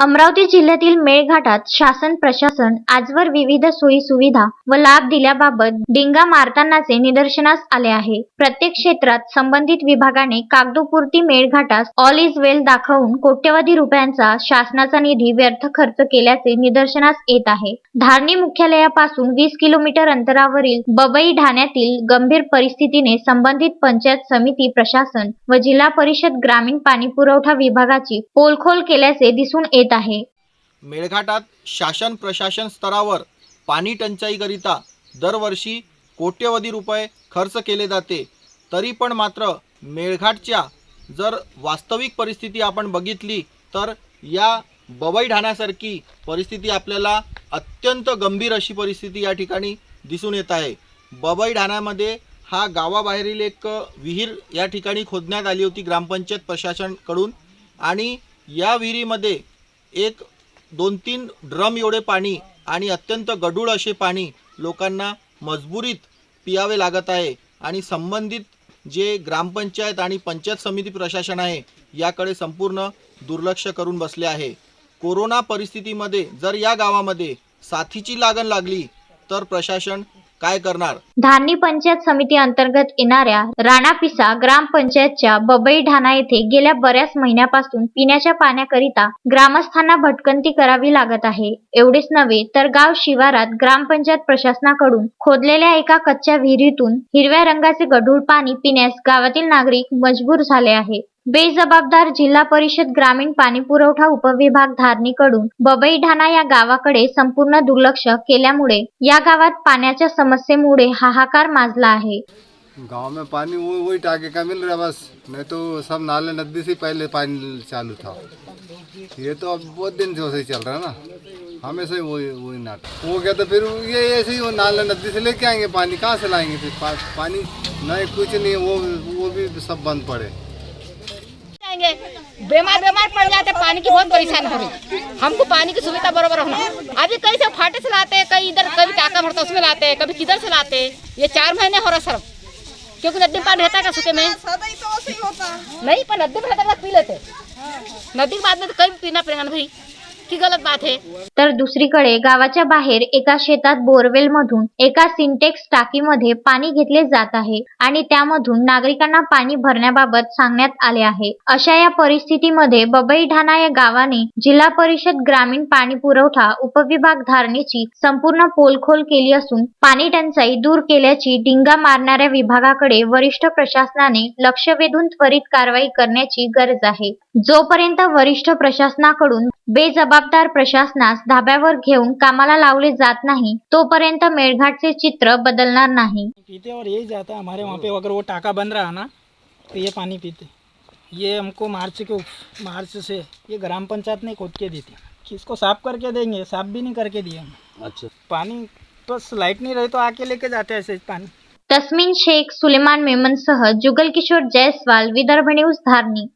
अमरावती जिल्ह्यातील मेळघाटात शासन प्रशासन आजवर विविध सोयी सुविधा व लाभ दिल्याबाबत डिंगा मारतानाचे निदर्शनास आले आहे. प्रत्येक क्षेत्रात संबंधित विभागाने कागदोपुरती मेळघाटास ऑल इज वेल दाखवून कोट्यवधी रुपयांचा शासनाचा निधी व्यर्थ खर्च केल्याचे निदर्शनास येत आहे. धारणी मुख्यालयापासून वीस किलोमीटर अंतरावरील बबई ठाण्यातील गंभीर परिस्थितीने संबंधित पंचायत समिती प्रशासन व जिल्हा परिषद ग्रामीण पाणी पुरवठा विभागाची पोलखोल केल्याचे दिसून येत आहे. मेळघाटात शासन प्रशासन स्तरावर पाणी टंचाईकरिता दरवर्षी कोट्यवधी रुपये खर्च केले जाते. तरी पण मात्र मेळघाटच्या जर वास्तविक परिस्थिती आपण बघितली तर या बवई ढाण्यासारखी परिस्थिती आपल्याला अत्यंत गंभीर अशी परिस्थिती या ठिकाणी दिसून येत आहे. बबई ढाण्यामध्ये हा गावाबाहेरील एक विहीर या ठिकाणी खोदण्यात आली होती ग्रामपंचायत प्रशासनकडून आणि या विहिरीमध्ये एक दोन तीन ड्रम एवढे पाणी आणि अत्यंत गढूळ असे पाणी लोकांना मजबुरीत पियावे लागत आहे आणि संबंधित जे ग्रामपंचायत आणि पंचायत समिती प्रशासन आहे याकडे संपूर्ण दुर्लक्ष करून बसले आहे. कोरोना परिस्थितीमध्ये जर या गावामध्ये साथीची लागण लागली तर प्रशासन काय करणार? धारणी पंचायत समिती अंतर्गत येणाऱ्या राणापिसा ग्रामपंचायतच्या बबई ढाणा येथे गेल्या बऱ्याच महिन्यापासून पिण्याच्या पाण्याकरिता ग्रामस्थांना भटकंती करावी लागत आहे. एवढेच नव्हे तर गाव शिवारात ग्रामपंचायत प्रशासनाकडून खोदलेल्या एका कच्च्या विहिरीतून हिरव्या रंगाचे गढूळ पाणी पिण्यास गावातील नागरिक मजबूर झाले आहे. बेजबाबदार जिल्हा परिषद ग्रामीण पाणी पुरवठा उपविभाग धारणीकडून बबई ढाणा या गावाकडे संपूर्ण दुर्लक्ष केल्यामुळे या गावात पाण्याच्या समस्येमुळे हाहाकार माजला आहे. गांव में पानी वो वही टाके का मिल रहा बस। नहीं तो सब नाले नदी से पहले पानी चालू था। ये तो अब बहुत दिन से वैसे ही चल रहा है ना। हमेशा ही वही वही नाटक वो क्या हो तो फिर ये ऐसे ही वो नाले नदी से लेके आएंगे पानी। कहाँ से लाएंगे फिर? पा, पानी नहीं कुछ नहीं वो वो भी सब बंद पड़े। जाएँगे बीमार बीमार पड़ जाते पानी की बहुत परेशान हो रही। हमको पानी की सुविधा बरबर होना। अभी कहीं से फाटे से लाते हैं कहीं इधर कभी टाका भरता उसमें लाते हैं कभी किधर से लाते हैं। ये चार महीने हो रहा सर। क्योंकि नदी में पानी रहता है सूखे में? सदा ही तो ही है। नहीं पर नदी में रहता पी लेते। नदी के बाद में तो कहीं पीना पड़ेगा ना भाई। की गलत बात है? तर दुसरीकडे गावाच्या बाहेर एका शेतात बोरवेल मधून एका सिंटेक्स टाकीमध्ये पाणी घेतले जात आहे आणि त्यामधून नागरिकांना पाणी भरण्याबाबत सांगण्यात आले आहे. अशा या परिस्थितीमध्ये बबई ढाणा या गावाने जिल्हा परिषद ग्रामीण पाणी पुरवठा उपविभाग धारणेची संपूर्ण पोलखोल केली असून पाणी टंचाई दूर केल्याची डिंगा मारणाऱ्या विभागाकडे वरिष्ठ प्रशासनाने लक्ष वेधून त्वरित कारवाई करण्याची गरज आहे. जोपर्यंत वरिष्ठ प्रशासनाकडून बेजबाबदार प्रशासनास धाब्यावर घेऊन कामाला लावले जात नाही तोपर्यंत मेळघाटचे चित्र बदलणार नाही. पीते और यही जाता है हमारे वहाँ पे अगर वो टाका बन रहा है ना तो ये पानी पीते। ये हमको मार्च के मार्च से ये ग्राम पंचायत ने खोद के दी थी। किसको साफ़ करके देंगे साफ़ भी नहीं करके दिए अच्छा। पानी बस लाइट नहीं रही तो आके लेके जाते ऐसे पानी। तस्मिन शेख सुलेमान मेमन सह जुगल किशोर जयस्वाल विदर्भ न्यूज़ धारणी।